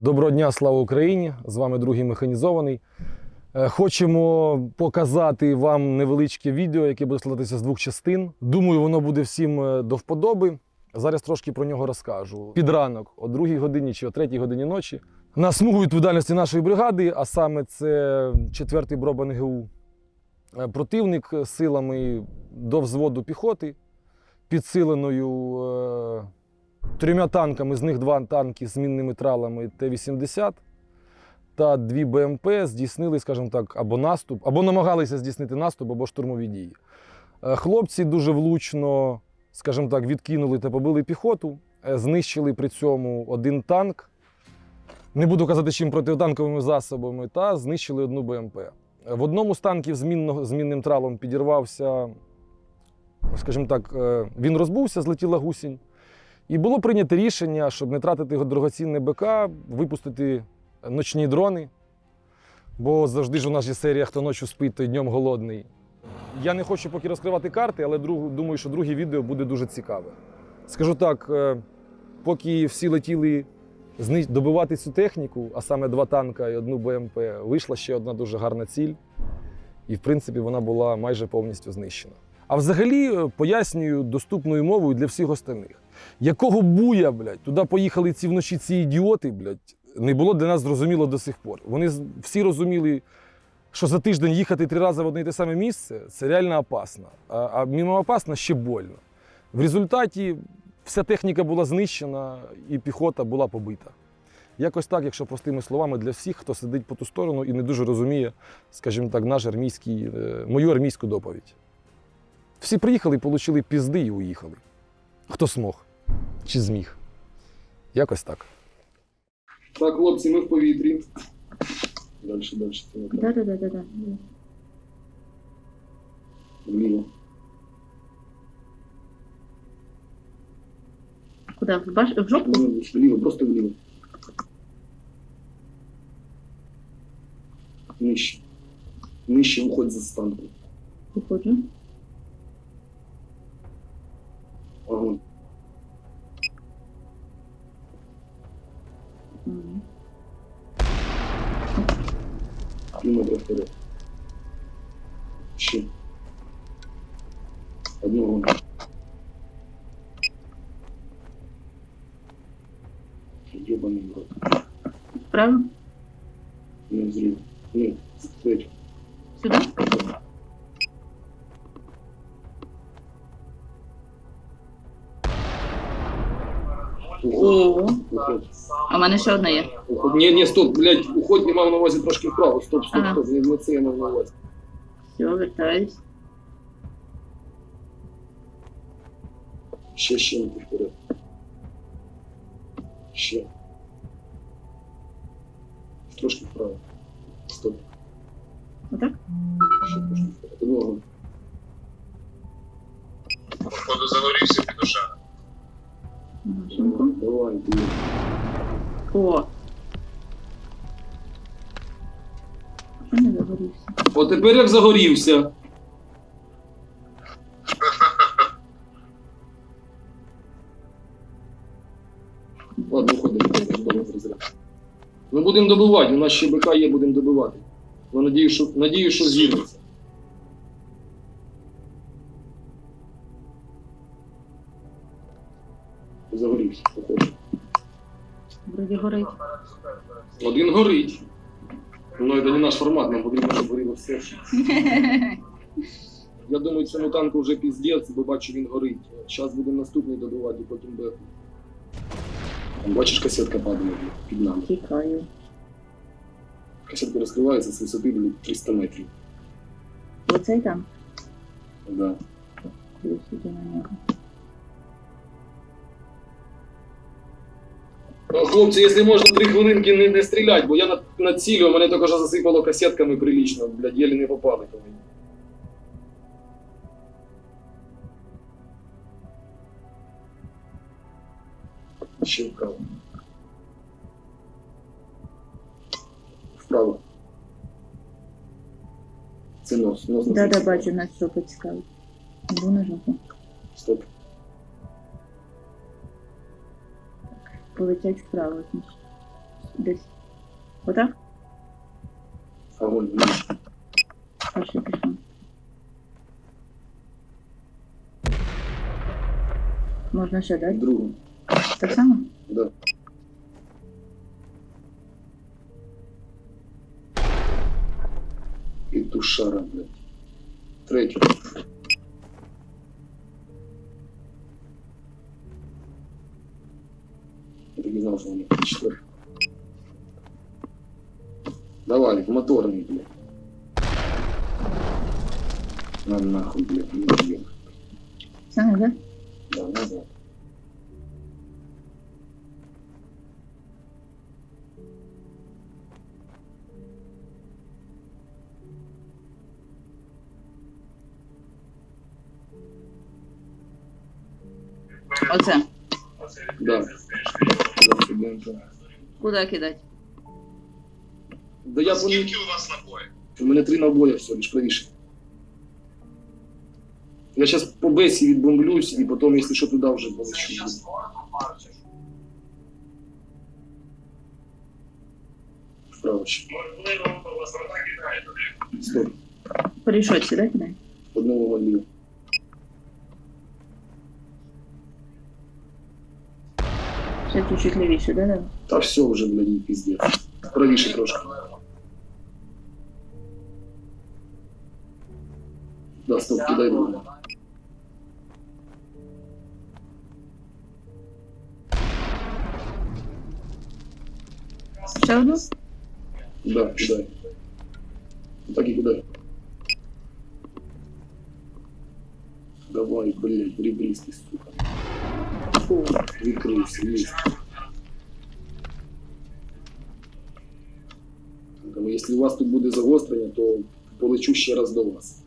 Доброго дня, слава Україні! З вами другий механізований. Е, Хочемо показати вам невеличке відео, яке буде складатися з двох частин. Думаю, воно буде всім е, до вподоби. Зараз трошки про нього розкажу. Під ранок, о 2 годині чи о 3 годині ночі, на смугу відповідальності нашої бригади, а саме це 4-й броб НГУ, е, противник силами до взводу піхоти, підсиленою трьома танками, з них два танки з мінними тралами Т-80 та дві БМП здійснили, скажімо так, або наступ, або намагалися здійснити наступ, або штурмові дії. Е, Хлопці дуже влучно, скажімо так, відкинули та побили піхоту, е, знищили при цьому один танк. Не буду казати, чим протитанковими засобами, та знищили одну БМП. Е, В одному з танків з, мінним тралом підірвався, скажімо так, він розбувся, злетіла гусінь. І було прийнято рішення, щоб не тратити його дорогоцінне БК, випустити ночні дрони. Бо завжди ж у нас є серія Хто ночі спить, той днем голодний. Я не хочу поки розкривати карти, але думаю, що друге відео буде дуже цікаве. Скажу так, е, поки всі летіли добивати цю техніку, а саме два танка і одну БМП, вийшла ще одна дуже гарна ціль. І, в принципі, вона була майже повністю знищена. А взагалі е, пояснюю доступною мовою для всіх остальних. Якого буя, блядь, туди поїхали ці вночі ці ідіоти, блядь, не було для нас зрозуміло до сих пор. Вони всі розуміли, що за тиждень їхати три рази в одне і те саме місце це реально опасно. А, а мимо опасно ще больно. В результаті вся техніка була знищена і піхота була побита. Якось так, якщо простими словами, для всіх, хто сидить по ту сторону і не дуже розуміє, скажімо так, наш армійський, е, мою армійську доповідь. Всі приїхали, отримали пізди і уїхали. Хто смог чи зміг. Якось так. Так, хлопці, ми в повітрі. Дальше, дальше. Да, да, да, да, да. Вліво. Куда? В, баш... в жопу? Ну, Вліво, просто вліво. Нижче. Нижче уходь за станку. Выходжу. Мгм. Три метра вперед. Ще. Одного. Ебаный в рот. Вправо? Не взрыв. Нет, стой. Сюда? О, а в мене ще одна є. Ні, ні, стоп, блядь, уходь не мав на увазі трошки вправо. Стоп, стоп, Ага. стоп, не лице я мав на увазі. Все, вертаюсь. Ще, ще не вперед. Ще. Трошки вправо. Стоп. Отак? Ще трошки вперед. Одного. Походу загорівся петушара. Машинку. Давай, блін. О. Не загорівся? О, тепер як загорівся. Ладно, розряд. Ми будемо добивати, у нас ще БК є, будемо добивати. Ну, надію, що, надію, що зірветься. Загорівся, походу. Вроді горить. Один горить. Ну, це не наш формат, нам потрібно, щоб горіло все. Я думаю, цьому танку вже піздець, бо бачу, він горить. Зараз будемо наступний добивати, потім беху. Там бачиш, касетка падає під нами. Тікаю. Касетка розкривається з висоти блін, 300 метрів. Оцей там. Да. Плюс іде на нього. Хлопці, якщо можна, три хвилинки не, не стріляти, бо я на, на цілю, мене тільки що засипало касетками прилічно, блядь, єлі не попали по мені. Ще вправо. Вправо. Це нос. Нос Да, да, бачу, нас жопу цікавить. Іду на жопу. Стоп. Полетять вправо, значить. десь. Отак? Перший пішов. Можна ще дати? Другу. Так само? Да. Петушара, блядь. Третю. Я так и знал, что у них четвертый. Давай, в моторный, блядь. На нахуй, блядь, не еб. Саме, так? Да, назад. Оце. Да. Да, студента. Куди кидати? Да я понял. Скільки у вас набоїв? У мене три набоя всього лиш правіше. Я зараз по бесі відбомблюсь і потім, якщо що, туди вже полечу. Вправо ще. Стоп. Порішать сюди кидай. Одного валію. Ще чуть-чуть лівіше, да, да? Та все вже, блядь, і піздець. Правіше трошки. Да, стоп, кидай другу. Ще одну? Да, кидай. Так і кидай. Давай, блядь, ребристый, сука. Фу. Відкрився. Тому якщо у вас тут буде загострення, то полечу ще раз до вас.